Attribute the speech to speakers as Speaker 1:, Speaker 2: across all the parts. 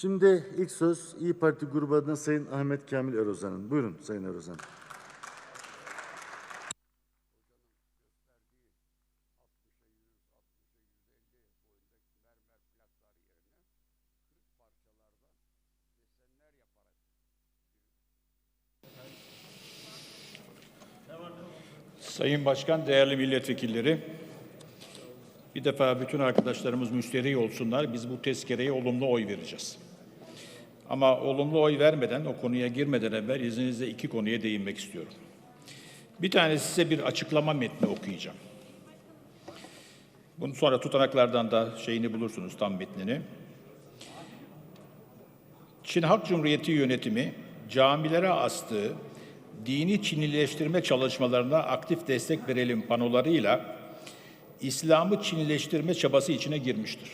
Speaker 1: Şimdi ilk söz İyi Parti grubu adına Sayın Ahmet Kamil Erozan'ın. Buyurun Sayın Erozan.
Speaker 2: Sayın Başkan, değerli milletvekilleri, bir defa bütün arkadaşlarımız müşteri olsunlar. Biz bu tezkereye olumlu oy vereceğiz. Ama olumlu oy vermeden, o konuya girmeden evvel izninizle iki konuya değinmek istiyorum. Bir tane size bir açıklama metni okuyacağım. Bunu sonra tutanaklardan da şeyini bulursunuz tam metnini. Çin Halk Cumhuriyeti yönetimi camilere astığı dini Çinileştirme çalışmalarına aktif destek verelim panolarıyla İslam'ı Çinileştirme çabası içine girmiştir.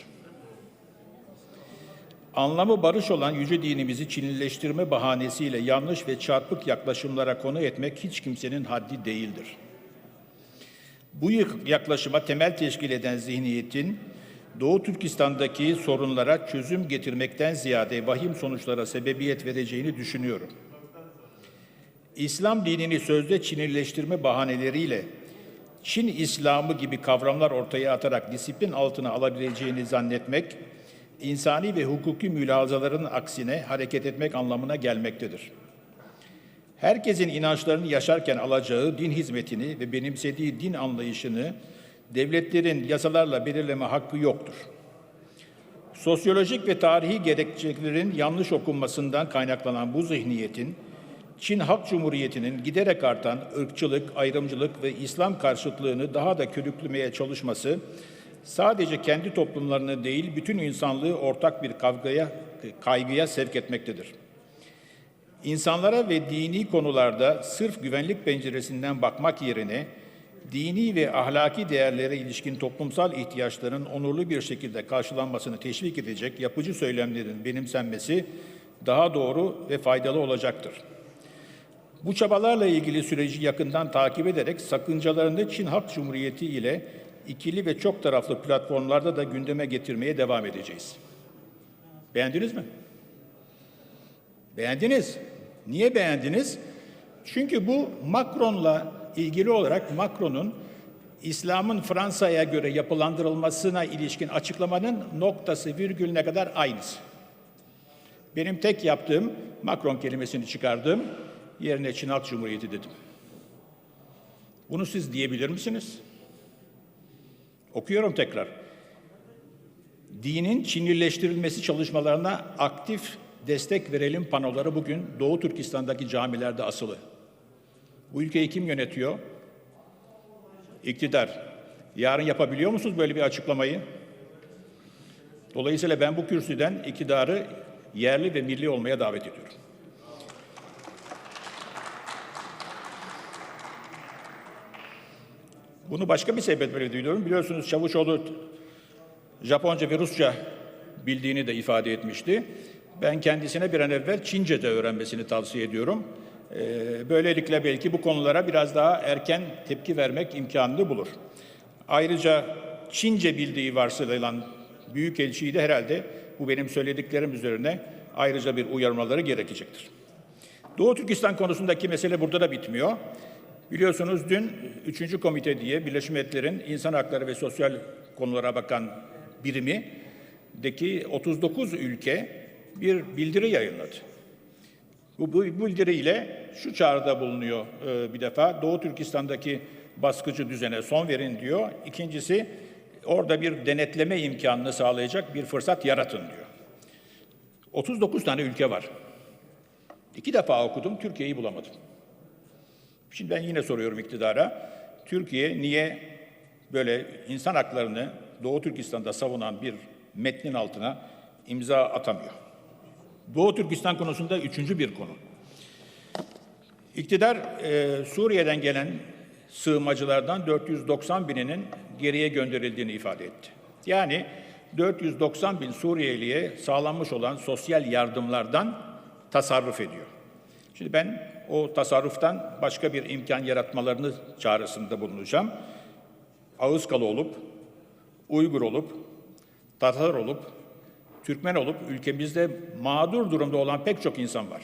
Speaker 2: Anlamı barış olan yüce dinimizi Çinileştirme bahanesiyle yanlış ve çarpık yaklaşımlara konu etmek hiç kimsenin haddi değildir. Bu yaklaşıma temel teşkil eden zihniyetin Doğu Türkistan'daki sorunlara çözüm getirmekten ziyade vahim sonuçlara sebebiyet vereceğini düşünüyorum. İslam dinini sözde Çinileştirme bahaneleriyle Çin İslamı gibi kavramlar ortaya atarak disiplin altına alabileceğini zannetmek, insani ve hukuki mülazaların aksine hareket etmek anlamına gelmektedir. Herkesin inançlarını yaşarken alacağı din hizmetini ve benimsediği din anlayışını devletlerin yasalarla belirleme hakkı yoktur. Sosyolojik ve tarihi gerekçelerin yanlış okunmasından kaynaklanan bu zihniyetin Çin Halk Cumhuriyeti'nin giderek artan ırkçılık, ayrımcılık ve İslam karşıtlığını daha da körüklemeye çalışması sadece kendi toplumlarını değil bütün insanlığı ortak bir kavgaya, kaygıya sevk etmektedir. İnsanlara ve dini konularda sırf güvenlik penceresinden bakmak yerine dini ve ahlaki değerlere ilişkin toplumsal ihtiyaçların onurlu bir şekilde karşılanmasını teşvik edecek yapıcı söylemlerin benimsenmesi daha doğru ve faydalı olacaktır. Bu çabalarla ilgili süreci yakından takip ederek sakıncalarını Çin Halk Cumhuriyeti ile ikili ve çok taraflı platformlarda da gündeme getirmeye devam edeceğiz. Beğendiniz mi? Beğendiniz. Niye beğendiniz? Çünkü bu Macron'la ilgili olarak Macron'un İslam'ın Fransa'ya göre yapılandırılmasına ilişkin açıklamanın noktası virgülüne kadar aynısı. Benim tek yaptığım Macron kelimesini çıkardım. Yerine Çin Halk Cumhuriyeti dedim. Bunu siz diyebilir misiniz? Okuyorum tekrar. Dinin Çinileştirilmesi çalışmalarına aktif destek verelim panoları bugün Doğu Türkistan'daki camilerde asılı. Bu ülkeyi kim yönetiyor? İktidar. Yarın yapabiliyor musunuz böyle bir açıklamayı? Dolayısıyla ben bu kürsüden iktidarı yerli ve milli olmaya davet ediyorum. Bunu başka bir sebeple duyuyorum. Biliyorsunuz Çavuşoğlu Japonca ve Rusça bildiğini de ifade etmişti. Ben kendisine bir an evvel Çince de öğrenmesini tavsiye ediyorum. Ee, böylelikle belki bu konulara biraz daha erken tepki vermek imkanını bulur. Ayrıca Çince bildiği varsayılan Büyükelçiyi de herhalde bu benim söylediklerim üzerine ayrıca bir uyarmaları gerekecektir. Doğu Türkistan konusundaki mesele burada da bitmiyor. Biliyorsunuz dün 3. komite diye Birleşmiş Milletler'in İnsan Hakları ve Sosyal Konulara Bakan birimideki 39 ülke bir bildiri yayınladı. Bu, bu bildiriyle şu çağrıda bulunuyor e, bir defa. Doğu Türkistan'daki baskıcı düzene son verin diyor. İkincisi orada bir denetleme imkanını sağlayacak bir fırsat yaratın diyor. 39 tane ülke var. İki defa okudum, Türkiye'yi bulamadım. Şimdi ben yine soruyorum iktidara. Türkiye niye böyle insan haklarını Doğu Türkistan'da savunan bir metnin altına imza atamıyor? Doğu Türkistan konusunda üçüncü bir konu. İktidar e, Suriye'den gelen sığınmacılardan 490 bininin geriye gönderildiğini ifade etti. Yani 490 bin Suriyeliye sağlanmış olan sosyal yardımlardan tasarruf ediyor. Şimdi ben o tasarruftan başka bir imkan yaratmalarını çağrısında bulunacağım. Ağızkalı olup, Uygur olup, Tatar olup, Türkmen olup ülkemizde mağdur durumda olan pek çok insan var.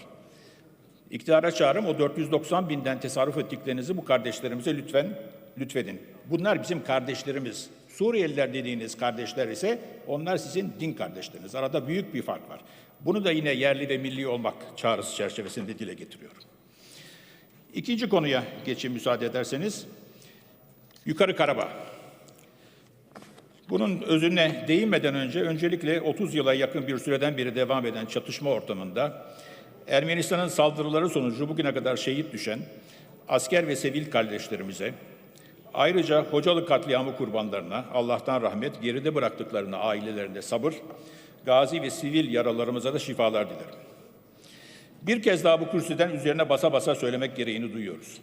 Speaker 2: İktidara çağrım o 490 binden tasarruf ettiklerinizi bu kardeşlerimize lütfen lütfedin. Bunlar bizim kardeşlerimiz. Suriyeliler dediğiniz kardeşler ise onlar sizin din kardeşleriniz. Arada büyük bir fark var. Bunu da yine yerli ve milli olmak çağrısı çerçevesinde dile getiriyorum. İkinci konuya geçeyim müsaade ederseniz. Yukarı Karabağ. Bunun özüne değinmeden önce öncelikle 30 yıla yakın bir süreden beri devam eden çatışma ortamında Ermenistan'ın saldırıları sonucu bugüne kadar şehit düşen asker ve sivil kardeşlerimize, ayrıca Hocalı katliamı kurbanlarına Allah'tan rahmet, geride bıraktıklarına ailelerine sabır, gazi ve sivil yaralarımıza da şifalar dilerim. Bir kez daha bu kürsüden üzerine basa basa söylemek gereğini duyuyoruz.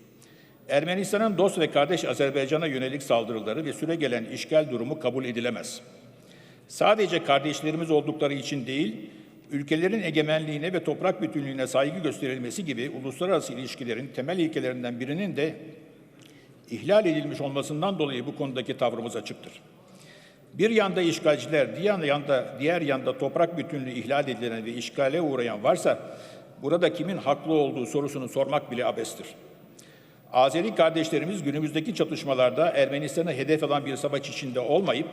Speaker 2: Ermenistan'ın dost ve kardeş Azerbaycan'a yönelik saldırıları ve süregelen işgal durumu kabul edilemez. Sadece kardeşlerimiz oldukları için değil, ülkelerin egemenliğine ve toprak bütünlüğüne saygı gösterilmesi gibi uluslararası ilişkilerin temel ilkelerinden birinin de ihlal edilmiş olmasından dolayı bu konudaki tavrımız açıktır. Bir yanda işgalciler, diğer yanda diğer yanda toprak bütünlüğü ihlal edilen ve işgale uğrayan varsa burada kimin haklı olduğu sorusunu sormak bile abestir. Azeri kardeşlerimiz günümüzdeki çatışmalarda Ermenistan'ı hedef alan bir savaş içinde olmayıp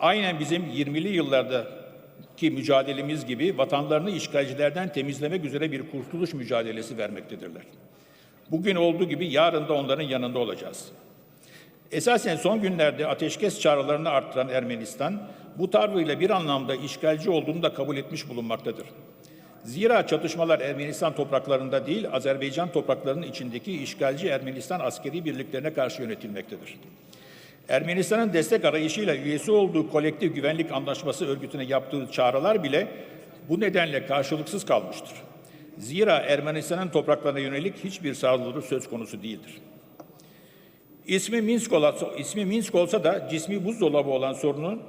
Speaker 2: aynen bizim 20'li yıllardaki mücadelemiz gibi vatanlarını işgalcilerden temizlemek üzere bir kurtuluş mücadelesi vermektedirler. Bugün olduğu gibi yarın da onların yanında olacağız. Esasen son günlerde ateşkes çağrılarını arttıran Ermenistan, bu tavrıyla bir anlamda işgalci olduğunu da kabul etmiş bulunmaktadır. Zira çatışmalar Ermenistan topraklarında değil, Azerbaycan topraklarının içindeki işgalci Ermenistan askeri birliklerine karşı yönetilmektedir. Ermenistan'ın destek arayışıyla üyesi olduğu kolektif güvenlik anlaşması örgütüne yaptığı çağrılar bile bu nedenle karşılıksız kalmıştır. Zira Ermenistan'ın topraklarına yönelik hiçbir saldırı söz konusu değildir. İsmi Minsk, olsa, ismi Minsk olsa da cismi buzdolabı olan sorunun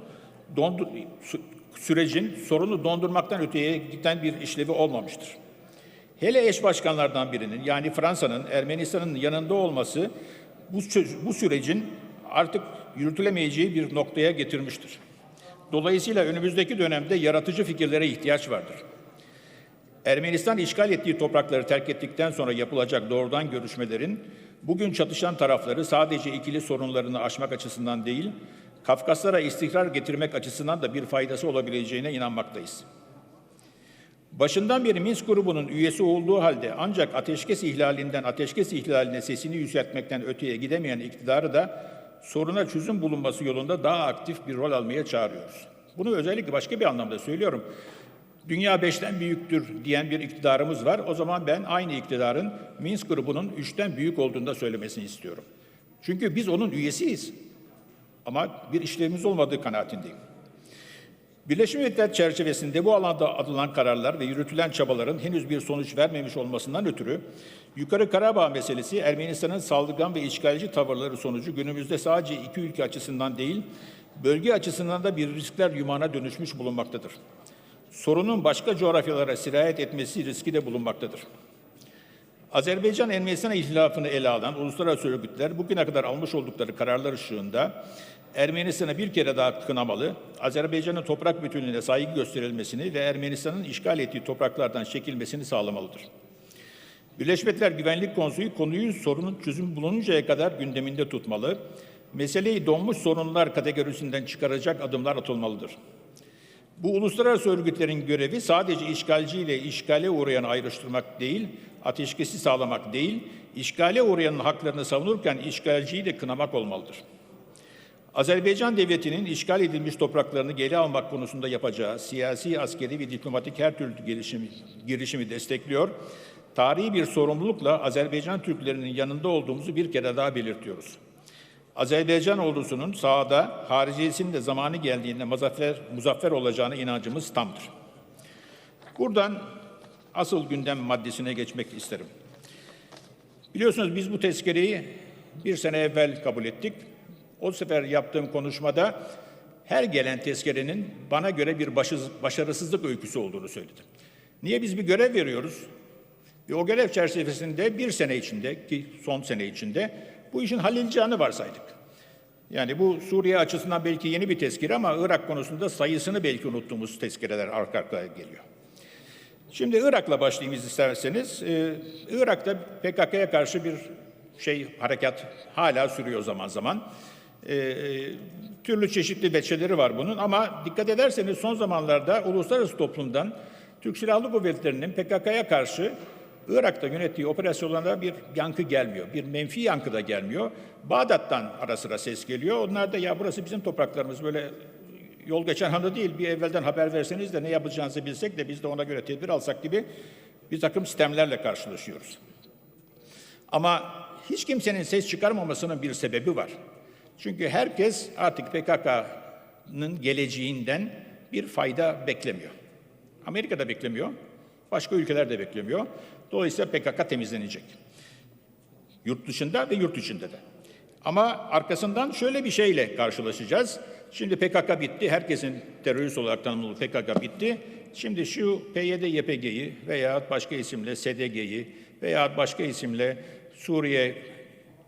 Speaker 2: dondu, sü- sürecin sorunu dondurmaktan öteye giden bir işlevi olmamıştır. Hele eş başkanlardan birinin yani Fransa'nın Ermenistan'ın yanında olması bu, bu sürecin artık yürütülemeyeceği bir noktaya getirmiştir. Dolayısıyla önümüzdeki dönemde yaratıcı fikirlere ihtiyaç vardır. Ermenistan işgal ettiği toprakları terk ettikten sonra yapılacak doğrudan görüşmelerin bugün çatışan tarafları sadece ikili sorunlarını aşmak açısından değil, Kafkaslara istikrar getirmek açısından da bir faydası olabileceğine inanmaktayız. Başından beri Minsk grubunun üyesi olduğu halde ancak ateşkes ihlalinden ateşkes ihlaline sesini yükseltmekten öteye gidemeyen iktidarı da soruna çözüm bulunması yolunda daha aktif bir rol almaya çağırıyoruz. Bunu özellikle başka bir anlamda söylüyorum. Dünya beşten büyüktür diyen bir iktidarımız var. O zaman ben aynı iktidarın Minsk grubunun üçten büyük olduğunu da söylemesini istiyorum. Çünkü biz onun üyesiyiz. Ama bir işlevimiz olmadığı kanaatindeyim. Birleşmiş Milletler çerçevesinde bu alanda alınan kararlar ve yürütülen çabaların henüz bir sonuç vermemiş olmasından ötürü Yukarı Karabağ meselesi Ermenistan'ın saldırgan ve işgalci tavırları sonucu günümüzde sadece iki ülke açısından değil, bölge açısından da bir riskler yumağına dönüşmüş bulunmaktadır. Sorunun başka coğrafyalara sirayet etmesi riski de bulunmaktadır. Azerbaycan Ermenistan ihtilafını ele alan uluslararası örgütler bugüne kadar almış oldukları kararlar ışığında Ermenistan'a bir kere daha kınamalı, Azerbaycan'ın toprak bütünlüğüne saygı gösterilmesini ve Ermenistan'ın işgal ettiği topraklardan çekilmesini sağlamalıdır. Birleşmiş Milletler Güvenlik Konseyi konuyu sorunun çözüm bulununcaya kadar gündeminde tutmalı, meseleyi donmuş sorunlar kategorisinden çıkaracak adımlar atılmalıdır. Bu uluslararası örgütlerin görevi sadece işgalci ile işgale uğrayan ayrıştırmak değil, ateşkesi sağlamak değil, işgale uğrayanın haklarını savunurken işgalciyi de kınamak olmalıdır. Azerbaycan Devleti'nin işgal edilmiş topraklarını geri almak konusunda yapacağı siyasi, askeri ve diplomatik her türlü girişimi, girişimi destekliyor. Tarihi bir sorumlulukla Azerbaycan Türklerinin yanında olduğumuzu bir kere daha belirtiyoruz. Azerbaycan ordusunun sahada, hariciyesinin de zamanı geldiğinde muzaffer, muzaffer olacağına inancımız tamdır. Buradan asıl gündem maddesine geçmek isterim. Biliyorsunuz biz bu tezkereyi bir sene evvel kabul ettik. O sefer yaptığım konuşmada her gelen tezkerenin bana göre bir başarısızlık öyküsü olduğunu söyledim. Niye biz bir görev veriyoruz? Ve o görev çerçevesinde bir sene içinde ki son sene içinde bu işin halledeceğini varsaydık. Yani bu Suriye açısından belki yeni bir tezkere ama Irak konusunda sayısını belki unuttuğumuz tezkereler arka arkaya geliyor. Şimdi Irak'la başlayayım isterseniz. Ee, Irak'ta PKK'ya karşı bir şey harekat hala sürüyor zaman zaman. Ee, türlü çeşitli veçeleri var bunun ama dikkat ederseniz son zamanlarda uluslararası toplumdan Türk Silahlı Kuvvetleri'nin PKK'ya karşı Irak'ta yönettiği operasyonlarda bir yankı gelmiyor. Bir menfi yankı da gelmiyor. Bağdat'tan ara sıra ses geliyor. Onlar da ya burası bizim topraklarımız böyle yol geçen hanı değil bir evvelden haber verseniz de ne yapacağınızı bilsek de biz de ona göre tedbir alsak gibi bir takım sistemlerle karşılaşıyoruz. Ama hiç kimsenin ses çıkarmamasının bir sebebi var. Çünkü herkes artık PKK'nın geleceğinden bir fayda beklemiyor. Amerika da beklemiyor, başka ülkeler de beklemiyor. Dolayısıyla PKK temizlenecek. Yurt dışında ve yurt içinde de. Ama arkasından şöyle bir şeyle karşılaşacağız. Şimdi PKK bitti, herkesin terörist olarak tanımlı PKK bitti. Şimdi şu PYD-YPG'yi veya başka isimle SDG'yi veya başka isimle Suriye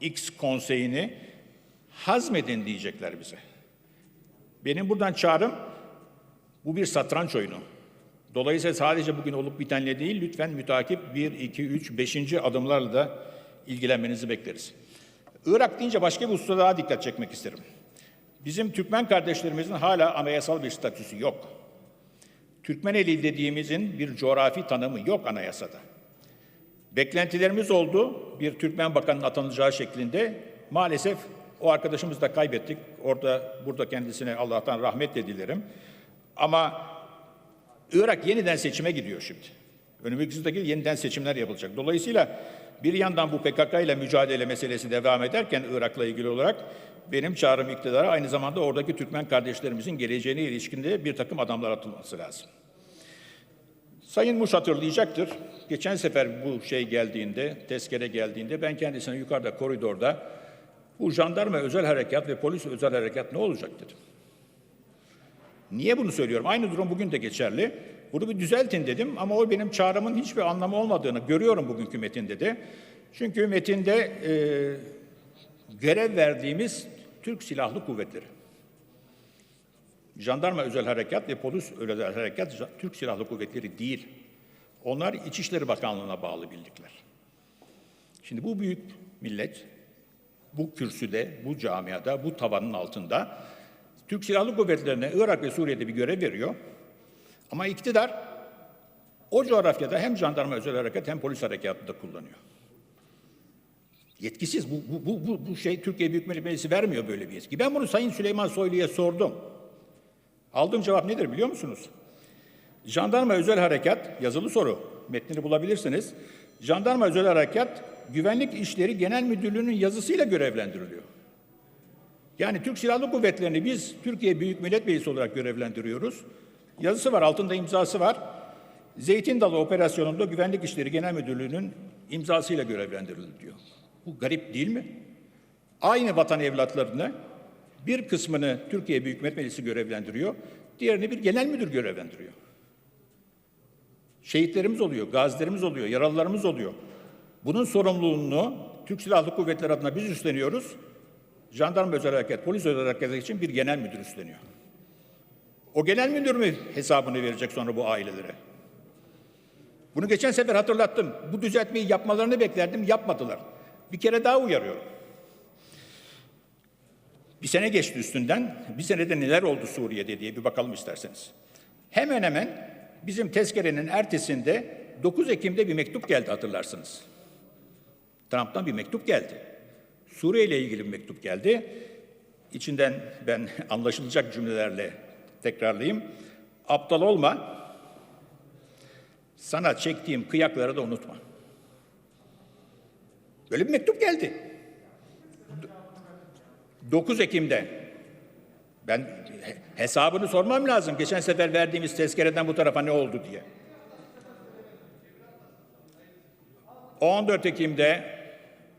Speaker 2: X konseyini hazmedin diyecekler bize. Benim buradan çağrım bu bir satranç oyunu. Dolayısıyla sadece bugün olup bitenle değil, lütfen mütakip 1, 2, 3, 5. adımlarla da ilgilenmenizi bekleriz. Irak deyince başka bir hususa daha dikkat çekmek isterim. Bizim Türkmen kardeşlerimizin hala anayasal bir statüsü yok. Türkmeneli dediğimizin bir coğrafi tanımı yok anayasada. Beklentilerimiz oldu bir Türkmen bakanın atanacağı şeklinde. Maalesef o arkadaşımızı da kaybettik. Orada burada kendisine Allah'tan rahmet de dilerim. Ama Irak yeniden seçime gidiyor şimdi. Önümüzdeki yıl yeniden seçimler yapılacak. Dolayısıyla bir yandan bu PKK ile mücadele meselesi devam ederken Irak'la ilgili olarak benim çağrım iktidara aynı zamanda oradaki Türkmen kardeşlerimizin geleceğine ilişkinde bir takım adamlar atılması lazım. Sayın Muş hatırlayacaktır. Geçen sefer bu şey geldiğinde, tezkere geldiğinde ben kendisine yukarıda koridorda bu jandarma özel harekat ve polis özel harekat ne olacak dedim. Niye bunu söylüyorum? Aynı durum bugün de geçerli. Bunu bir düzeltin dedim ama o benim çağrımın hiçbir anlamı olmadığını görüyorum bugünkü metinde de. Çünkü metinde e, görev verdiğimiz Türk Silahlı Kuvvetleri. Jandarma Özel Harekat ve Polis Özel Harekat Türk Silahlı Kuvvetleri değil. Onlar İçişleri Bakanlığı'na bağlı birlikler. Şimdi bu büyük millet bu kürsüde, bu camiada, bu tavanın altında Türk Silahlı Kuvvetleri'ne Irak ve Suriye'de bir görev veriyor. Ama iktidar o coğrafyada hem jandarma özel harekat hem polis harekatında kullanıyor. Yetkisiz. Bu, bu, bu, bu, bu şey Türkiye Büyük Millet Meclisi vermiyor böyle bir yetki. Ben bunu Sayın Süleyman Soylu'ya sordum. Aldığım cevap nedir biliyor musunuz? Jandarma özel harekat, yazılı soru, metnini bulabilirsiniz. Jandarma özel harekat, güvenlik işleri genel müdürlüğünün yazısıyla görevlendiriliyor. Yani Türk Silahlı Kuvvetleri'ni biz Türkiye Büyük Millet Meclisi olarak görevlendiriyoruz. Yazısı var, altında imzası var. Zeytin Dalı operasyonunda Güvenlik İşleri Genel Müdürlüğü'nün imzasıyla görevlendirildi diyor. Bu garip değil mi? Aynı vatan evlatlarını bir kısmını Türkiye Büyük Millet Meclisi görevlendiriyor, diğerini bir genel müdür görevlendiriyor. Şehitlerimiz oluyor, gazilerimiz oluyor, yaralılarımız oluyor. Bunun sorumluluğunu Türk Silahlı Kuvvetleri adına biz üstleniyoruz. Jandarma Özel Harekat, Polis Özel Harekat için bir genel müdür üstleniyor. O genel müdür mü hesabını verecek sonra bu ailelere? Bunu geçen sefer hatırlattım. Bu düzeltmeyi yapmalarını beklerdim, yapmadılar. Bir kere daha uyarıyorum. Bir sene geçti üstünden. Bir senede neler oldu Suriye'de diye bir bakalım isterseniz. Hemen hemen bizim tezkerenin ertesinde 9 Ekim'de bir mektup geldi hatırlarsınız. Trump'tan bir mektup geldi. Suriye ile ilgili bir mektup geldi. İçinden ben anlaşılacak cümlelerle tekrarlayayım. Aptal olma. Sana çektiğim kıyakları da unutma. Böyle bir mektup geldi. 9 Ekim'de. Ben hesabını sormam lazım. Geçen sefer verdiğimiz tezkereden bu tarafa ne oldu diye. 14 Ekim'de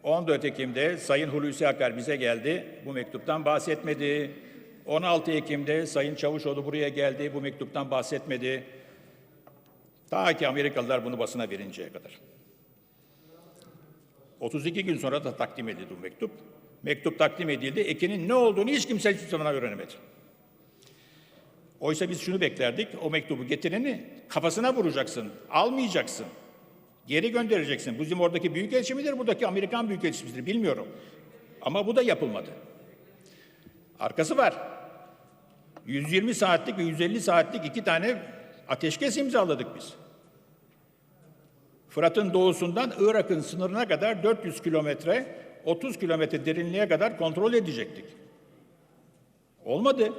Speaker 2: 14 Ekim'de Sayın Hulusi Akar bize geldi. Bu mektuptan bahsetmedi. 16 Ekim'de Sayın Çavuşoğlu buraya geldi. Bu mektuptan bahsetmedi. Ta ki Amerikalılar bunu basına verinceye kadar. 32 gün sonra da takdim edildi bu mektup. Mektup takdim edildi. Ekin'in ne olduğunu hiç kimse hiçbir zaman öğrenemedi. Oysa biz şunu beklerdik. O mektubu getireni kafasına vuracaksın. Almayacaksın. Geri göndereceksin. Bu bizim oradaki büyükelçi midir, buradaki Amerikan büyükelçisi midir bilmiyorum. Ama bu da yapılmadı. Arkası var. 120 saatlik ve 150 saatlik iki tane ateşkes imzaladık biz. Fırat'ın doğusundan Irak'ın sınırına kadar 400 kilometre, 30 kilometre derinliğe kadar kontrol edecektik. Olmadı.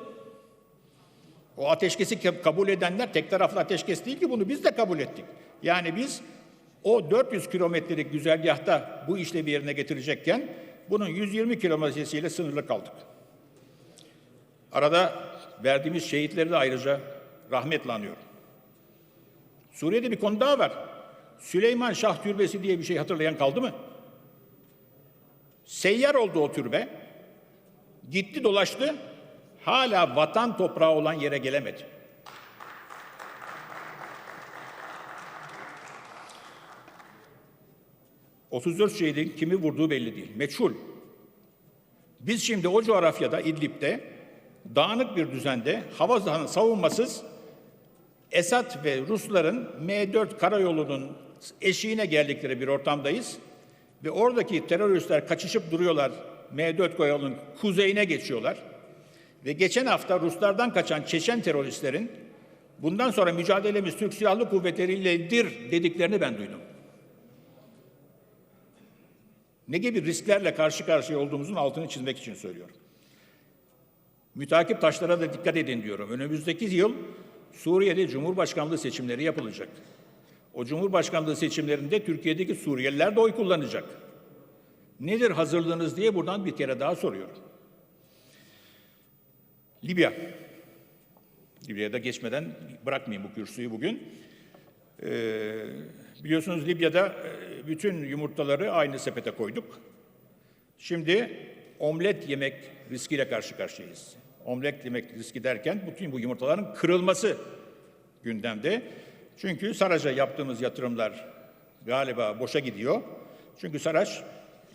Speaker 2: O ateşkesi ke- kabul edenler tek taraflı ateşkes değil ki bunu biz de kabul ettik. Yani biz o 400 kilometrelik güzergahta bu işlevi yerine getirecekken bunun 120 kilometresiyle sınırlı kaldık. Arada verdiğimiz şehitleri de ayrıca rahmetle anıyorum. Suriye'de bir konu daha var. Süleyman Şah Türbesi diye bir şey hatırlayan kaldı mı? Seyyar oldu o türbe. Gitti dolaştı. Hala vatan toprağı olan yere gelemedi. ...34 şehidin kimi vurduğu belli değil. Meçhul. Biz şimdi o coğrafyada İdlib'de dağınık bir düzende hava savunmasız Esad ve Rusların M4 karayolunun eşiğine geldikleri bir ortamdayız. Ve oradaki teröristler kaçışıp duruyorlar. M4 karayolunun kuzeyine geçiyorlar. Ve geçen hafta Ruslardan kaçan Çeçen teröristlerin bundan sonra mücadelemiz Türk Silahlı Kuvvetleri'yledir dediklerini ben duydum. Ne gibi risklerle karşı karşıya olduğumuzun altını çizmek için söylüyorum. Mütakip taşlara da dikkat edin diyorum. Önümüzdeki yıl Suriye'de Cumhurbaşkanlığı seçimleri yapılacak. O Cumhurbaşkanlığı seçimlerinde Türkiye'deki Suriyeliler de oy kullanacak. Nedir hazırlığınız diye buradan bir kere daha soruyorum. Libya. Libya'da geçmeden bırakmayayım bu kürsüyü bugün. Ee, biliyorsunuz Libya'da e, bütün yumurtaları aynı sepete koyduk. Şimdi omlet yemek riskiyle karşı karşıyayız. Omlet yemek riski derken bütün bu yumurtaların kırılması gündemde. Çünkü Saraç'a yaptığımız yatırımlar galiba boşa gidiyor. Çünkü Saraç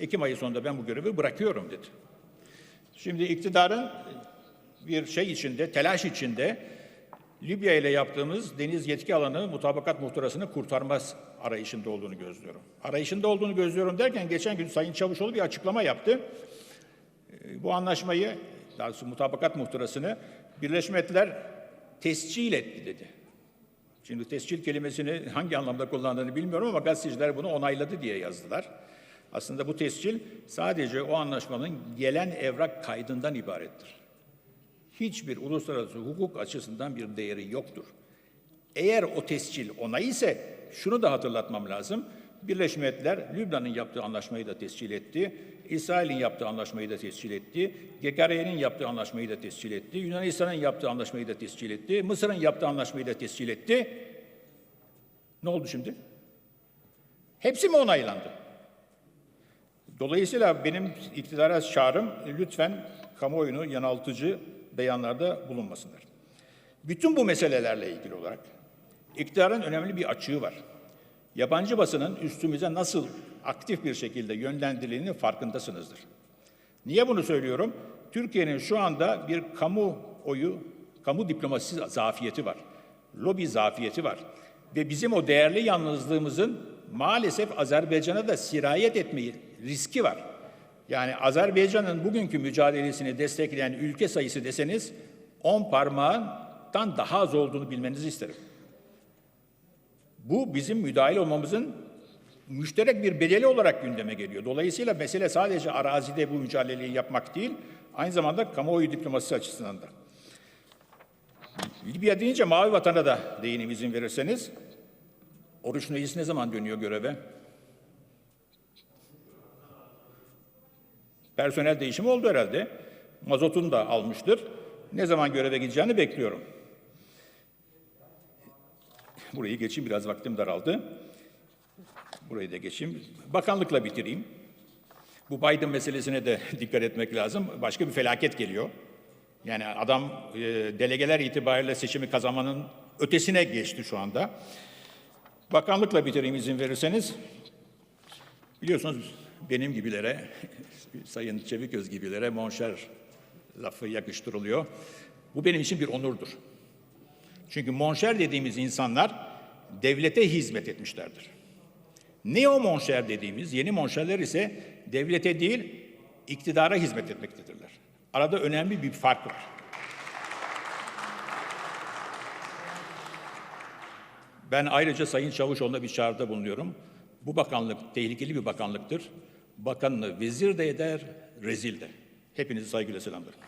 Speaker 2: Ekim ayı sonunda ben bu görevi bırakıyorum dedi. Şimdi iktidarın bir şey içinde, telaş içinde Libya ile yaptığımız deniz yetki alanı mutabakat muhtırasını kurtarmaz arayışında olduğunu gözlüyorum. Arayışında olduğunu gözlüyorum derken geçen gün Sayın Çavuşoğlu bir açıklama yaptı. Ee, Bu anlaşmayı, daha doğrusu mutabakat muhtırasını Birleşmiş Milletler tescil etti dedi. Şimdi tescil kelimesini hangi anlamda kullandığını bilmiyorum ama gazeteciler bunu onayladı diye yazdılar. Aslında bu tescil sadece o anlaşmanın gelen evrak kaydından ibarettir. Hiçbir uluslararası hukuk açısından bir değeri yoktur. Eğer o tescil onay ise şunu da hatırlatmam lazım. Birleşmiş Milletler Lübnan'ın yaptığı anlaşmayı da tescil etti. İsrail'in yaptığı anlaşmayı da tescil etti. GKR'nin yaptığı anlaşmayı da tescil etti. Yunanistan'ın yaptığı anlaşmayı da tescil etti. Mısır'ın yaptığı anlaşmayı da tescil etti. Ne oldu şimdi? Hepsi mi onaylandı? Dolayısıyla benim iktidara çağrım lütfen kamuoyunu yanıltıcı beyanlarda bulunmasınlar. Bütün bu meselelerle ilgili olarak iktidarın önemli bir açığı var. Yabancı basının üstümüze nasıl aktif bir şekilde yönlendirildiğini farkındasınızdır. Niye bunu söylüyorum? Türkiye'nin şu anda bir kamu oyu, kamu diplomasisi zafiyeti var. Lobi zafiyeti var. Ve bizim o değerli yalnızlığımızın maalesef Azerbaycan'a da sirayet etmeyi riski var. Yani Azerbaycan'ın bugünkü mücadelesini destekleyen ülke sayısı deseniz 10 parmağından daha az olduğunu bilmenizi isterim. Bu bizim müdahil olmamızın müşterek bir bedeli olarak gündeme geliyor. Dolayısıyla mesele sadece arazide bu mücadeleyi yapmak değil, aynı zamanda kamuoyu diplomasisi açısından da. Libya deyince Mavi Vatan'a da değinim izin verirseniz. Oruç Reis ne zaman dönüyor göreve? Personel değişimi oldu herhalde. Mazotunu da almıştır. Ne zaman göreve gideceğini bekliyorum. Burayı geçeyim, biraz vaktim daraldı. Burayı da geçeyim. Bakanlıkla bitireyim. Bu Biden meselesine de dikkat etmek lazım. Başka bir felaket geliyor. Yani adam e, delegeler itibariyle seçimi kazanmanın ötesine geçti şu anda. Bakanlıkla bitireyim izin verirseniz. Biliyorsunuz benim gibilere, Sayın Çeviköz gibilere monşer lafı yakıştırılıyor. Bu benim için bir onurdur. Çünkü monşer dediğimiz insanlar devlete hizmet etmişlerdir. Neo monşer dediğimiz yeni monşerler ise devlete değil iktidara hizmet etmektedirler. Arada önemli bir fark var. Ben ayrıca Sayın Çavuşoğlu'na bir çağrıda bulunuyorum. Bu bakanlık tehlikeli bir bakanlıktır. Bakanını vezir de eder, rezil de. Hepinizi saygıyla selamlarım.